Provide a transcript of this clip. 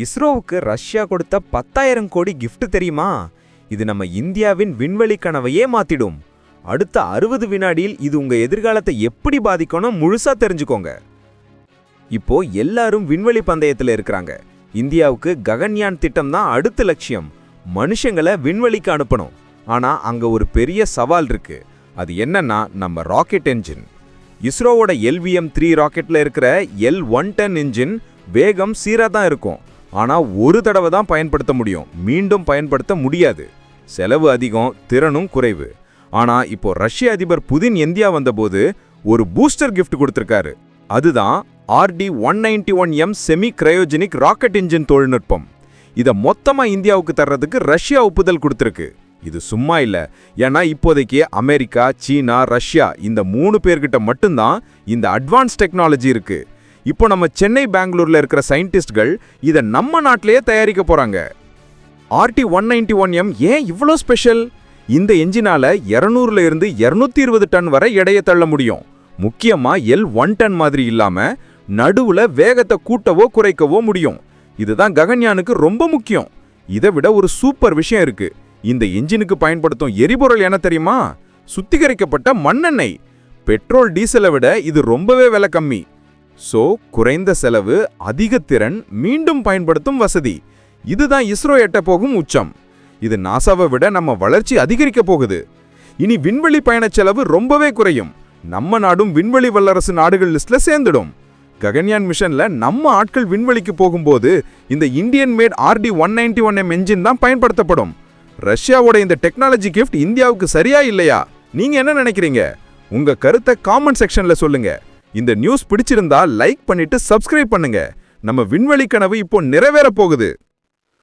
இஸ்ரோவுக்கு Russia கொடுத்த பத்தாயிரம் கோடி கிஃப்ட் தெரியுமா? இது நம்ம இந்தியாவின் விண்வெளி கனவையே மாத்திடும். அடுத்த அறுபது வினாடியில் இது உங்க எதிர்காலத்தை எப்படி பாதிக்கணும் முழுசா தெரிஞ்சுக்கோங்க. இப்போ எல்லாரும் விண்வெளி பந்தயத்தில் இருக்கிறாங்க. இந்தியாவுக்கு ககன்யான் திட்டம் தான் அடுத்த லட்சியம். மனுஷங்களை விண்வெளிக்கு அனுப்பணும். ஆனா அங்க ஒரு பெரிய சவால் இருக்கு. அது என்னன்னா நம்ம ராக்கெட் என்ஜின். இஸ்ரோவோட எல்விஎம் த்ரீ ராக்கெட்ல இருக்கிற எல் ஒன் டென் இன்ஜின் வேகம் சீராக தான் இருக்கும். ஆனால் ஒரு தடவை தான் பயன்படுத்த முடியும். மீண்டும் பயன்படுத்த முடியாது. செலவு அதிகம் திறனும் குறைவு. ஆனால் இப்போ ரஷ்ய அதிபர் புதின் இந்தியா வந்தபோது ஒரு பூஸ்டர் கிஃப்ட் கொடுத்துருக்காரு. அதுதான் RD one ninety one M semi cryogenic rocket engine தொழில்நுட்பம். இதை மொத்தமாக இந்தியாவுக்கு தர்றதுக்கு ரஷ்யா ஒப்புதல் கொடுத்துருக்கு. இது சும்மா இல்லை. ஏன்னா இப்போதைக்கு அமெரிக்கா சீனா ரஷ்யா இந்த மூணு பேர்கிட்ட மட்டும்தான் இந்த அட்வான்ஸ் டெக்னாலஜி இருக்குது இப்போ நம்ம சென்னை பெங்களூரில் இருக்கிற சயின்டிஸ்ட்கள் இதை நம்ம நாட்டிலேயே தயாரிக்க போகிறாங்க RD one ninety one M ஏன் இவ்வளோ ஸ்பெஷல்? இந்த என்ஜினால இரநூறுல இருந்து இரநூத்தி இருபது டன் வரை எடையை தள்ள முடியும். முக்கியமாக எல் ஒன் டன் மாதிரி இல்லாமல் நடுவில் வேகத்தை கூட்டவோ குறைக்கவோ முடியும். இதுதான் ககன்யானுக்கு ரொம்ப முக்கியம். இதை விட ஒரு சூப்பர் விஷயம் இருக்கு. இந்த என்ஜினுக்கு பயன்படுத்தும் எரிபொருள் என்ன தெரியுமா? சுத்திகரிக்கப்பட்ட மண்ணெண்ணெய். பெட்ரோல் டீசலை விட இது ரொம்பவே விலை கம்மி. ஸோ குறைந்த செலவு அதிக திறன் மீண்டும் பயன்படுத்தும் வசதி. இதுதான் இஸ்ரோ எட்ட போகும் உச்சம். இது நாசாவை விட நம்ம வளர்ச்சி அதிகரிக்க போகுது. இனி விண்வெளி பயணச் செலவு ரொம்பவே குறையும். நம்ம நாடும் விண்வெளி வல்லரசு நாடுகள் லிஸ்ட்ல சேர்ந்துடும். ககன்யான் மிஷன்ல நம்ம ஆட்கள் விண்வெளிக்கு போகும்போது இந்த Indian made RD one ninety one M engine தான் பயன்படுத்தப்படும். ரஷ்யாவோட இந்த டெக்னாலஜி கிஃப்ட் இந்தியாவுக்கு சரியா இல்லையா? நீங்க என்ன நினைக்கிறீங்க? உங்க கருத்தை காமெண்ட் செக்ஷன்ல சொல்லுங்க. இந்த நியூஸ் பிடிச்சிருந்தா லைக் பண்ணிட்டு சப்ஸ்கிரைப் பண்ணுங்க. நம்ம விண்வெளி கனவு இப்போ நிறைவேற போகுது.